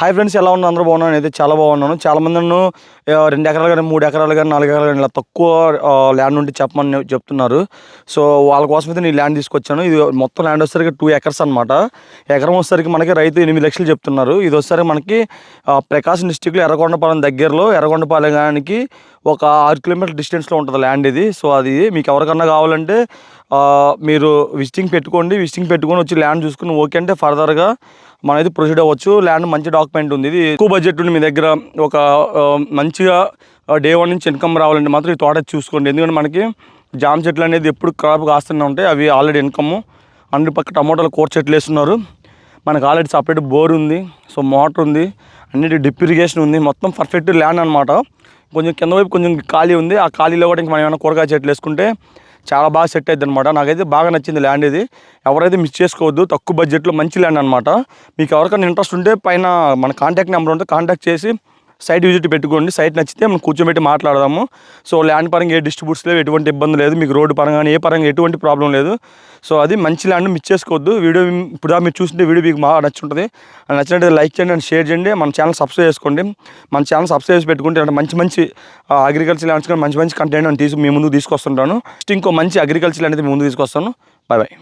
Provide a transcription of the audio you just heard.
Hi friends ఎలా ఉన్నా అందరూ బాగున్నాను అయితే చాలా బాగున్నాను. చాలా మంది నన్ను రెండు ఎకరాలు కానీ మూడు ఎకరాలు కానీ నాలుగు ఎకరాలు కానీ ఇలా తక్కువ ల్యాండ్ ఉంటే చెప్పమని చెప్తున్నారు. సో వాళ్ళ కోసం అయితే నేను ల్యాండ్ తీసుకొచ్చాను. ఇది మొత్తం ల్యాండ్ వచ్చేసరికి టూ ఎకర్స్ అనమాట ఎకరం వచ్చేసరికి మనకి రైతు ఎనిమిది లక్షలు చెప్తున్నారు. ఇది వచ్చేసరికి మనకి ప్రకాశం డిస్టిక్లో ఎర్రగొండపాలెం దగ్గరలో ఎర్రగొండపాలెంకి ఒక ఆరు కిలోమీటర్ డిస్టెన్స్లో ఉంటుంది ల్యాండ్ ఇది. సో అది మీకు ఎవరికన్నా కావాలంటే మీరు విజిటింగ్ పెట్టుకోండి. విజిటింగ్ పెట్టుకొని వచ్చి ల్యాండ్ చూసుకుని ఓకే అంటే ఫర్దర్గా మనం అయితే ప్రొసీడ్ అవ్వచ్చు. ల్యాండ్ మంచి డాక్యుమెంట్ ఉంది. ఇది ఎక్కువ బడ్జెట్ ఉంది మీ దగ్గర. ఒక మంచిగా డే వన్ నుంచి ఇన్కమ్ రావాలంటే మాత్రం ఈ తోట చూసుకోండి. ఎందుకంటే మనకి జామ చెట్లు అనేది ఎప్పుడు క్రాప్ కాస్తూనే ఉంటాయి. అవి ఆల్రెడీ ఇన్కమ్. అన్ని పక్క టమోటాలు కూర చెట్లు వేస్తున్నారు. మనకు ఆల్రెడీ సపరేట్ బోర్ ఉంది. సో మోటార్ ఉంది. అన్నిటి డిప్ ఇరిగేషన్ ఉంది. మొత్తం పర్ఫెక్ట్ ల్యాండ్ అనమాట కొంచెం కింద వైపు కొంచెం ఖాళీ ఉంది. ఆ ఖాళీలో కూడా ఇంకా మనం ఏమైనా కూరగాయ చెట్లు వేసుకుంటే చాలా బాగా సెట్ అవుతుంది అనమాట నాకైతే బాగా నచ్చింది ల్యాండ్ ఇది. ఎవరైతే మిస్ చేసుకోవద్దు తక్కువ బడ్జెట్లో మంచి ల్యాండ్ అనమాట మీకు ఎవరికైనా ఇంట్రెస్ట్ ఉంటే పైన మన కాంటాక్ట్ నెంబర్ ఉంటే కాంటాక్ట్ చేసి సైట్ విజిట్ పెట్టుకోండి. సైట్ నచ్చితే మనం కూర్చోబెట్టి మాట్లాడదాము. సో ల్యాండ్ పరంగా ఏ డిస్ట్రిబ్యూట్స్ లేవు ఎటువంటి ఇబ్బంది లేదు. మీకు రోడ్డు పరంగా కానీ ఏ పరంగా ఎటువంటి ప్రాబ్లం లేదు. సో అది మంచి ల్యాండ్ మిస్ చేసుకోవద్దు. వీడియో ఇప్పుడు మీరు చూస్తుంటే వీడియో మీకు బాగా నచ్చుంటుంది. అది నచ్చినట్టు లైక్ చేయండి అండ్ షేర్ చేయండి. మన ఛానల్ సబ్స్క్రైబ్ చేసుకోండి. మన ఛానల్ సబ్స్క్రైబ్ చేసి పెట్టుకుంటే అంటే మంచి మంచి అగ్రికల్చర్ ల్యాండ్స్ కానీ మంచి మంచి కంటెంట్ అని తీసి మీ ముందుకు తీసుకొస్తుంటాను. ఇంకో మంచి అగ్రికల్చర్ అనేది మీ ముందు తీసుకొస్తాను. Bye bye